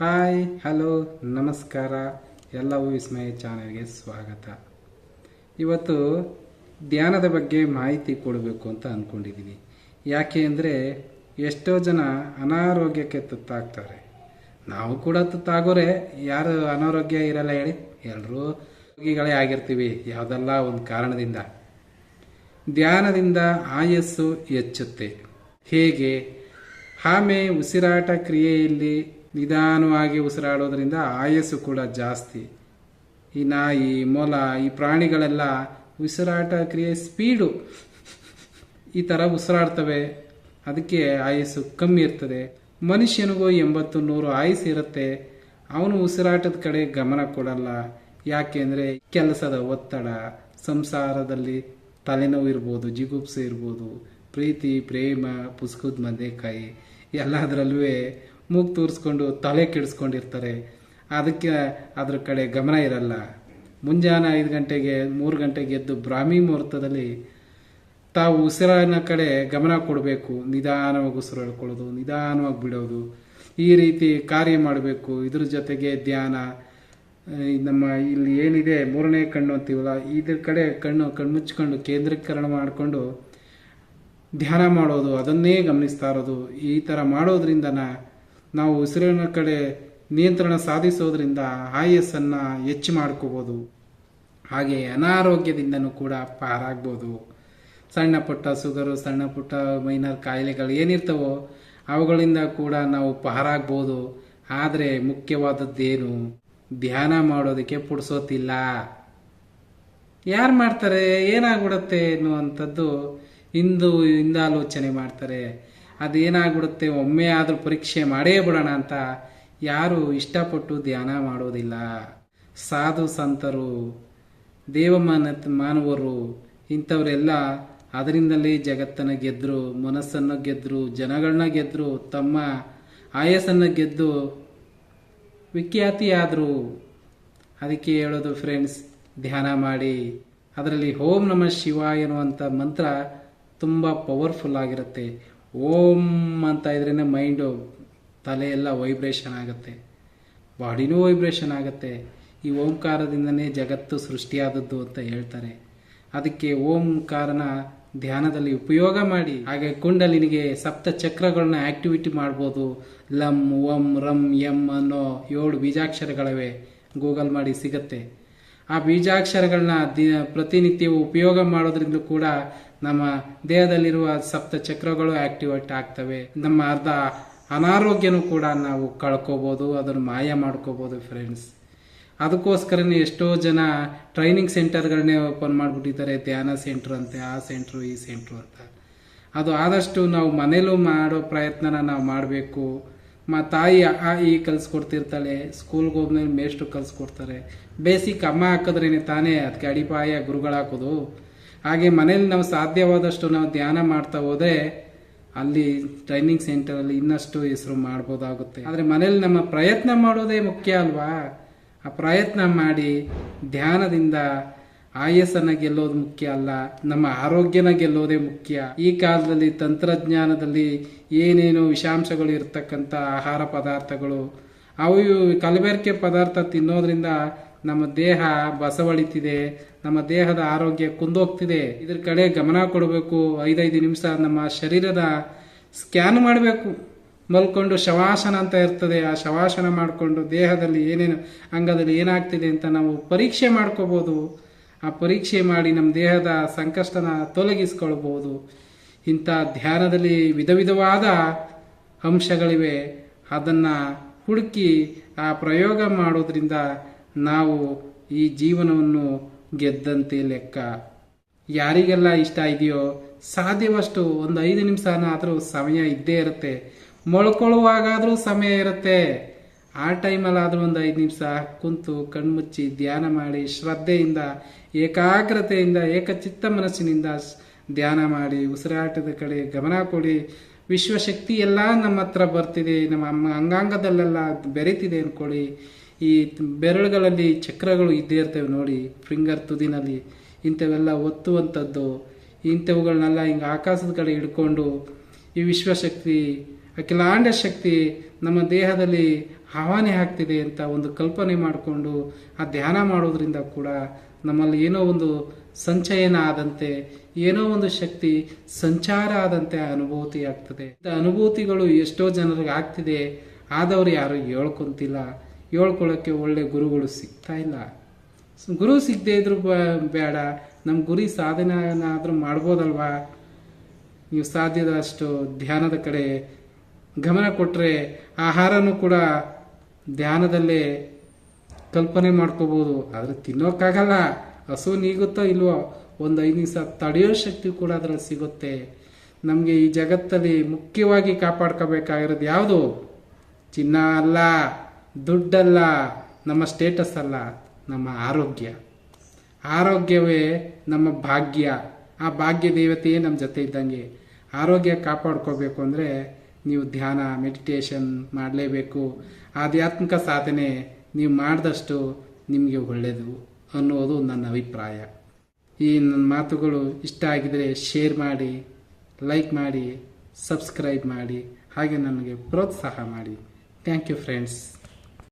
Hi hello ನಮಸ್ಕಾರ. ಎಲ್ಲ ವಿಸ್ಮಯ ಚಾನಲ್ಗೆ ಸ್ವಾಗತ. ಇವತ್ತು ಧ್ಯಾನದ ಬಗ್ಗೆ ಮಾಹಿತಿ ಕೊಡಬೇಕು ಅಂತ ಅಂದ್ಕೊಂಡಿದ್ದೀನಿ ಯಾಕೆ ಅಂದರೆ ಎಷ್ಟೋ ಜನ ಅನಾರೋಗ್ಯಕ್ಕೆ ತುತ್ತಾಗ್ತಾರೆ. ನಾವು ಕೂಡ ತುತ್ತಾಗೋರೆ, ಯಾರು ಅನಾರೋಗ್ಯ ಇರಲ್ಲ ಹೇಳಿ. ಎಲ್ಲರೂ ರೋಗಿಗಳೇ ಆಗಿರ್ತೀವಿ, ಯಾವುದಲ್ಲ ಒಂದು ಕಾರಣದಿಂದ. ಧ್ಯಾನದಿಂದ ಆಯಸ್ಸು ಹೆಚ್ಚುತ್ತೆ. ಹೇಗೆ? ಆಮೆ ಉಸಿರಾಟ ಕ್ರಿಯೆಯಲ್ಲಿ ನಿಧಾನವಾಗಿ ಉಸಿರಾಡೋದ್ರಿಂದ ಆಯಸ್ಸು ಕೂಡ ಜಾಸ್ತಿ. ಈ ನಾಯಿ, ಮೊಲ, ಈ ಪ್ರಾಣಿಗಳೆಲ್ಲ ಉಸಿರಾಟ ಕ್ರಿಯೆ ಸ್ಪೀಡು ಈ ಥರ ಉಸಿರಾಡ್ತವೆ. ಅದಕ್ಕೆ ಆಯಸ್ಸು ಕಮ್ಮಿ ಇರ್ತದೆ. ಮನುಷ್ಯನಿಗೂ ಎಂಬತ್ತು ನೂರು ಆಯಸ್ಸು ಇರುತ್ತೆ. ಅವನು ಉಸಿರಾಟದ ಕಡೆ ಗಮನ ಕೊಡಲ್ಲ. ಯಾಕೆಂದರೆ ಕೆಲಸದ ಒತ್ತಡ, ಸಂಸಾರದಲ್ಲಿ ತಲೆನೋವು ಇರ್ಬೋದು, ಜಿಗುಪ್ಸೆ ಇರ್ಬೋದು, ಪ್ರೀತಿ, ಪ್ರೇಮ, ಪುಸ್ಕದ, ಮಂದೆಕಾಯಿ ಎಲ್ಲದರಲ್ಲೂ ಮೂಗು ತೂರಿಸ್ಕೊಂಡು ತಲೆ ಕೆಡಿಸ್ಕೊಂಡಿರ್ತಾರೆ. ಅದಕ್ಕೆ ಅದ್ರ ಕಡೆ ಗಮನ ಇರಲ್ಲ. ಮುಂಜಾನೆ ಐದು ಗಂಟೆಗೆ, ಮೂರು ಗಂಟೆಗೆ ಎದ್ದು ಬ್ರಾಹ್ಮಿ ಮುಹೂರ್ತದಲ್ಲಿ ತಾವು ಉಸಿರಾನ ಕಡೆ ಗಮನ ಕೊಡಬೇಕು. ನಿಧಾನವಾಗಿ ಉಸಿರು ಹೇಳ್ಕೊಳ್ಳೋದು ನಿಧಾನವಾಗಿ ಬಿಡೋದು. ಈ ರೀತಿ ಕಾರ್ಯ ಮಾಡಬೇಕು. ಇದ್ರ ಜೊತೆಗೆ ಧ್ಯಾನ. ನಮ್ಮ ಇಲ್ಲಿ ಏನಿದೆ, ಮೂರನೇ ಕಣ್ಣು ಅಂತೀವಲ್ಲ, ಇದ್ರ ಕಡೆ ಕಣ್ಣು ಕಣ್ಮುಚ್ಕೊಂಡು ಕೇಂದ್ರೀಕರಣ ಮಾಡಿಕೊಂಡು ಧ್ಯಾನ ಮಾಡೋದು, ಅದನ್ನೇ ಗಮನಿಸ್ತಾ ಇರೋದು. ಈ ಥರ ಮಾಡೋದ್ರಿಂದನ ನಾವು ಉಸಿರಿನ ಕಡೆ ನಿಯಂತ್ರಣ ಸಾಧಿಸೋದ್ರಿಂದ ಆಯಸ್ಸನ್ನು ಹೆಚ್ಚು ಮಾಡ್ಕೋಬೋದು. ಹಾಗೆ ಅನಾರೋಗ್ಯದಿಂದನೂ ಕೂಡ ಪಾರಾಗ್ಬೋದು. ಸಣ್ಣ ಪುಟ್ಟ ಸುಗರು ಸಣ್ಣ ಪುಟ್ಟ ಮೈನರ್ ಕಾಯಿಲೆಗಳು ಏನಿರ್ತವೋ ಅವುಗಳಿಂದ ಕೂಡ ನಾವು ಪಾರಾಗ್ಬೋದು. ಆದರೆ ಮುಖ್ಯವಾದದ್ದೇನು? ಧ್ಯಾನ ಮಾಡೋದಕ್ಕೆ ಪುಡ್ಸೋತಿಲ್ಲ. ಯಾರು ಮಾಡ್ತಾರೆ? ಏನಾಗ್ಬಿಡುತ್ತೆ ಅನ್ನುವಂಥದ್ದು ಇಂದು ಇಂದಾಲೋಚನೆ ಮಾಡ್ತಾರೆ. ಅದೇನಾಗ್ಬಿಡುತ್ತೆ? ಒಮ್ಮೆ ಆದರೂ ಪರೀಕ್ಷೆ ಮಾಡೇ ಬಿಡೋಣ ಅಂತ ಯಾರು ಇಷ್ಟಪಟ್ಟು ಧ್ಯಾನ ಮಾಡೋದಿಲ್ಲ. ಸಾಧು ಸಂತರು ದೇವಮಾನ ಮಾನವರು ಇಂಥವರೆಲ್ಲ ಅದರಿಂದಲೇ ಜಗತ್ತನ್ನು ಗೆದ್ದರು ಮನಸ್ಸನ್ನು ಗೆದ್ದರು ಜನಗಳನ್ನ ಗೆದ್ದರು ತಮ್ಮ ಆಯಸ್ಸನ್ನು ಗೆದ್ದು ವಿಖ್ಯಾತಿಯಾದರು. ಅದಕ್ಕೆ ಹೇಳೋದು ಫ್ರೆಂಡ್ಸ್ ಧ್ಯಾನ ಮಾಡಿ. ಅದರಲ್ಲಿ ಓಂ ನಮ ಶಿವ ಎನ್ನುವಂಥ ಮಂತ್ರ ತುಂಬ ಪವರ್ಫುಲ್ ಆಗಿರುತ್ತೆ. ಓಂ ಅಂತ ಇದ್ರೇ ಮೈಂಡು ತಲೆ ಎಲ್ಲ ವೈಬ್ರೇಷನ್ ಆಗುತ್ತೆ. ಬಾಡಿನೂ ವೈಬ್ರೇಷನ್ ಆಗುತ್ತೆ. ಈ ಓಂಕಾರದಿಂದನೇ ಜಗತ್ತು ಸೃಷ್ಟಿಯಾದದ್ದು ಅಂತ ಹೇಳ್ತಾರೆ. ಅದಕ್ಕೆ ಓಂಕಾರನ ಧ್ಯಾನದಲ್ಲಿ ಉಪಯೋಗ ಮಾಡಿ. ಹಾಗೆ ಕುಂಡಲಿನಿಗೆ ಸಪ್ತ ಚಕ್ರಗಳನ್ನ ಆಕ್ಟಿವಿಟಿ ಮಾಡ್ಬೋದು. ಲಂ ಓಂ ರಂ, ಎಂ ಅನ್ನೋ ಏಳು ಬೀಜಾಕ್ಷರಗಳಿವೆ ಗೂಗಲ್ ಮಾಡಿ ಸಿಗತ್ತೆ. ಆ ಬೀಜಾಕ್ಷರಗಳನ್ನ ದಿನ ಪ್ರತಿನಿತ್ಯವೂ ಉಪಯೋಗ ಮಾಡೋದ್ರಿಂದ ಕೂಡ ನಮ್ಮ ದೇಹದಲ್ಲಿರುವ ಸಪ್ತ ಚಕ್ರಗಳು ಆಕ್ಟಿವೇಟ್ ಆಗ್ತವೆ. ನಮ್ಮ ಅರ್ಧ ಅನಾರೋಗ್ಯನೂ ಕೂಡ ನಾವು ಕಳ್ಕೋಬೋದು, ಅದನ್ನು ಮಾಯ ಮಾಡ್ಕೋಬೋದು ಫ್ರೆಂಡ್ಸ್ ಅದಕ್ಕೋಸ್ಕರನೇ ಎಷ್ಟೋ ಜನ ಟ್ರೈನಿಂಗ್ ಸೆಂಟರ್ಗಳನ್ನೇ ಓಪನ್ ಮಾಡಿಬಿಟ್ಟಿದ್ದಾರೆ, ಧ್ಯಾನ ಸೆಂಟ್ರ್ ಅಂತೆ ಆ ಸೆಂಟ್ರು ಈ ಸೆಂಟ್ರು ಅಂತ. ಅದು ಆದಷ್ಟು ನಾವು ಮನೇಲೂ ಮಾಡೋ ಪ್ರಯತ್ನನ ನಾವು ಮಾಡಬೇಕು. ಮ ತಾಯಿ ಆ ಈ ಕಲಿಸ್ಕೊಡ್ತಿರ್ತಾಳೆ ಸ್ಕೂಲ್ಗೆ ಹೋದ್ಮೇಲೆ ಮೇಷ್ಟ್ರು ಕಲಿಸ್ಕೊಡ್ತಾರೆ ಬೇಸಿಕ್ ಅಮ್ಮ ಹಾಕಿದ್ರೇನೆ ತಾನೇ ಅದಕ್ಕೆ ಅಡಿಪಾಯ ಗುರುಗಳು ಹಾಕೋದು ಹಾಗೆ ಮನೇಲಿ ನಾವು ಸಾಧ್ಯವಾದಷ್ಟು ನಾವು ಧ್ಯಾನ ಮಾಡ್ತಾ ಹೋದ್ರೆ ಅಲ್ಲಿ ಟ್ರೈನಿಂಗ್ ಸೆಂಟರಲ್ಲಿ ಇನ್ನಷ್ಟು ಹೆಸರು ಮಾಡ್ಬೋದಾಗುತ್ತೆ. ಆದರೆ ಮನೇಲಿ ನಮ್ಮ ಪ್ರಯತ್ನ ಮಾಡೋದೇ ಮುಖ್ಯ ಅಲ್ವಾ? ಆ ಪ್ರಯತ್ನ ಮಾಡಿ ಧ್ಯಾನದಿಂದ ಆಯಸ್ಸನ್ನ ಗೆಲ್ಲೋದು ಮುಖ್ಯ ಅಲ್ಲ, ನಮ್ಮ ಆರೋಗ್ಯನ ಗೆಲ್ಲೋದೇ ಮುಖ್ಯ. ಈ ಕಾಲದಲ್ಲಿ ತಂತ್ರಜ್ಞಾನದಲ್ಲಿ ಏನೇನು ವಿಷಾಂಶಗಳು ಇರ್ತಕ್ಕಂಥ ಆಹಾರ ಪದಾರ್ಥಗಳು, ಅವು ಕಲಬೆರಕೆ ಪದಾರ್ಥ ತಿನ್ನೋದ್ರಿಂದ ನಮ್ಮ ದೇಹ ಬಸವಳಿತಿದೆ, ನಮ್ಮ ದೇಹದ ಆರೋಗ್ಯ ಕುಂದೋಗ್ತಿದೆ. ಇದ್ರ ಕಡೆ ಗಮನ ಕೊಡಬೇಕು. ಐದೈದು ನಿಮಿಷ ನಮ್ಮ ಶರೀರದ ಸ್ಕ್ಯಾನ್ ಮಾಡಬೇಕು. ಮಲ್ಕೊಂಡು ಶವಾಸನ ಅಂತ ಇರ್ತದೆ. ಆ ಶವಾಸನ ಮಾಡಿಕೊಂಡು ದೇಹದಲ್ಲಿ ಏನೇನು ಅಂಗದಲ್ಲಿ ಏನಾಗ್ತಿದೆ ಅಂತ ನಾವು ಪರೀಕ್ಷೆ ಮಾಡ್ಕೋಬೋದು. ಆ ಪರೀಕ್ಷೆ ಮಾಡಿ ನಮ್ಮ ದೇಹದ ಸಂಕಷ್ಟನ ತೊಲಗಿಸ್ಕೊಳ್ಬೋದು. ಇಂಥ ಧ್ಯಾನದಲ್ಲಿ ವಿಧ ವಿಧವಾದ ಅಂಶಗಳಿವೆ. ಅದನ್ನು ಹುಡುಕಿ ಆ ಪ್ರಯೋಗ ಮಾಡೋದ್ರಿಂದ ನಾವು ಈ ಜೀವನವನ್ನು ಗೆದ್ದಂತೆ ಲೆಕ್ಕ. ಯಾರಿಗೆಲ್ಲ ಇಷ್ಟ ಇದೆಯೋ ಸಾಧ್ಯವಷ್ಟು ಒಂದು ಐದು ನಿಮಿಷನಾದರೂ ಸಮಯ ಇದ್ದೇ ಇರುತ್ತೆ. ಮೊಳ್ಕೊಳ್ಳುವಾಗಾದರೂ ಸಮಯ ಇರುತ್ತೆ. ಆ ಟೈಮಲ್ಲಾದರೂ ಒಂದು ಐದು ನಿಮಿಷ ಕುಂತು ಕಣ್ಮುಚ್ಚಿ ಧ್ಯಾನ ಮಾಡಿ ಶ್ರದ್ಧೆಯಿಂದ, ಏಕಾಗ್ರತೆಯಿಂದ, ಏಕಚಿತ್ತ ಮನಸ್ಸಿನಿಂದ ಧ್ಯಾನ ಮಾಡಿ ಉಸಿರಾಟದ ಕಡೆ ಗಮನ ಕೊಡಿ. ವಿಶ್ವಶಕ್ತಿ ಎಲ್ಲ ನಮ್ಮ ಹತ್ರ ಬರ್ತಿದೆ. ನಮ್ಮ ಅಂಗಾಂಗದಲ್ಲೆಲ್ಲ ಬೆರೀತಿದೆ ಅಂದ್ಕೊಳ್ಳಿ ಈ ಬೆರಳುಗಳಲ್ಲಿ ಚಕ್ರಗಳು ಇದ್ದೇ ಇರ್ತವೆ ನೋಡಿ ಫಿಂಗರ್ ತುದಿನಲ್ಲಿ. ಇಂಥವೆಲ್ಲ ಒತ್ತುವಂಥದ್ದು. ಇಂಥವುಗಳನ್ನೆಲ್ಲ ಹಿಂಗೆ ಆಕಾಶದ ಕಡೆ ಹಿಡ್ಕೊಂಡು ಈ ವಿಶ್ವಶಕ್ತಿ, ಅಖಿಲಾಂಡ ಶಕ್ತಿ ನಮ್ಮ ದೇಹದಲ್ಲಿ ಆಹ್ವಾನಿ ಆಗ್ತಿದೆ ಅಂತ ಒಂದು ಕಲ್ಪನೆ ಮಾಡಿಕೊಂಡು, ಆ ಧ್ಯಾನ ಮಾಡೋದ್ರಿಂದ ಕೂಡ ನಮ್ಮಲ್ಲಿ ಏನೋ ಒಂದು ಸಂಚಯನ ಆದಂತೆ, ಏನೋ ಒಂದು ಶಕ್ತಿ ಸಂಚಾರ ಆದಂತೆ ಅನುಭೂತಿ ಆಗ್ತದೆ. ಅನುಭೂತಿಗಳು ಎಷ್ಟೋ ಜನರಿಗೆ ಆಗ್ತಿದೆ, ಆದವರು ಯಾರು ಹೇಳ್ಕೊಂತಿಲ್ಲ. ಹೇಳ್ಕೊಳ್ಳೋಕ್ಕೆ ಒಳ್ಳೆ ಗುರುಗಳು ಸಿಗ್ತಾ ಇಲ್ಲ. ಗುರು ಸಿಗದೆ ಇದ್ರು ಬೇಡ. ನಮ್ಮ ಗುರಿ ಸಾಧನೆನಾದರೂ ಮಾಡ್ಬೋದಲ್ವಾ? ನೀವು ಸಾಧ್ಯದಷ್ಟು ಧ್ಯಾನದ ಕಡೆ ಗಮನ ಕೊಟ್ಟರೆ ಆಹಾರನೂ ಕೂಡ ಧ್ಯಾನದಲ್ಲೇ ಕಲ್ಪನೆ ಮಾಡ್ಕೋಬೋದು. ಆದರೆ ತಿನ್ನೋಕ್ಕಾಗಲ್ಲ. ಹಸು ನೀಗುತ್ತೋ ಇಲ್ವೋ? ಒಂದು ಐದು ನಿಮಿಷ ತಡೆಯೋ ಶಕ್ತಿ ಕೂಡ ಅದರಲ್ಲಿ ಸಿಗುತ್ತೆ. ನಮಗೆ ಈ ಜಗತ್ತಲ್ಲಿ ಮುಖ್ಯವಾಗಿ ಕಾಪಾಡ್ಕೋಬೇಕಾಗಿರೋದು ಯಾವುದು? ಚಿನ್ನ ಅಲ್ಲ. ದುಡ್ಡಲ್ಲ, ನಮ್ಮ ಸ್ಟೇಟಸ್ ಅಲ್ಲ, ನಮ್ಮ ಆರೋಗ್ಯ. ಆರೋಗ್ಯವೇ ನಮ್ಮ ಭಾಗ್ಯ. ಆ ಭಾಗ್ಯ ದೇವತೆಯೇ ನಮ್ಮ ಜೊತೆ ಇದ್ದಂಗೆ. ಆರೋಗ್ಯ ಕಾಪಾಡ್ಕೋಬೇಕು ಅಂದರೆ ನೀವು ಧ್ಯಾನ ಮೆಡಿಟೇಷನ್ ಮಾಡಲೇಬೇಕು. ಆಧ್ಯಾತ್ಮಿಕ ಸಾಧನೆ ನೀವು ಮಾಡಿದಷ್ಟು ನಿಮಗೆ ಒಳ್ಳೆಯದು ಅನ್ನೋದು ನನ್ನ ಅಭಿಪ್ರಾಯ. ಈ ನನ್ನ ಮಾತುಗಳು ಇಷ್ಟ ಆಗಿದರೆ ಶೇರ್ ಮಾಡಿ ಲೈಕ್ ಮಾಡಿ ಸಬ್ಸ್ಕ್ರೈಬ್ ಮಾಡಿ, ಹಾಗೆ ನನಗೆ ಪ್ರೋತ್ಸಾಹ ಮಾಡಿ. Thank you friends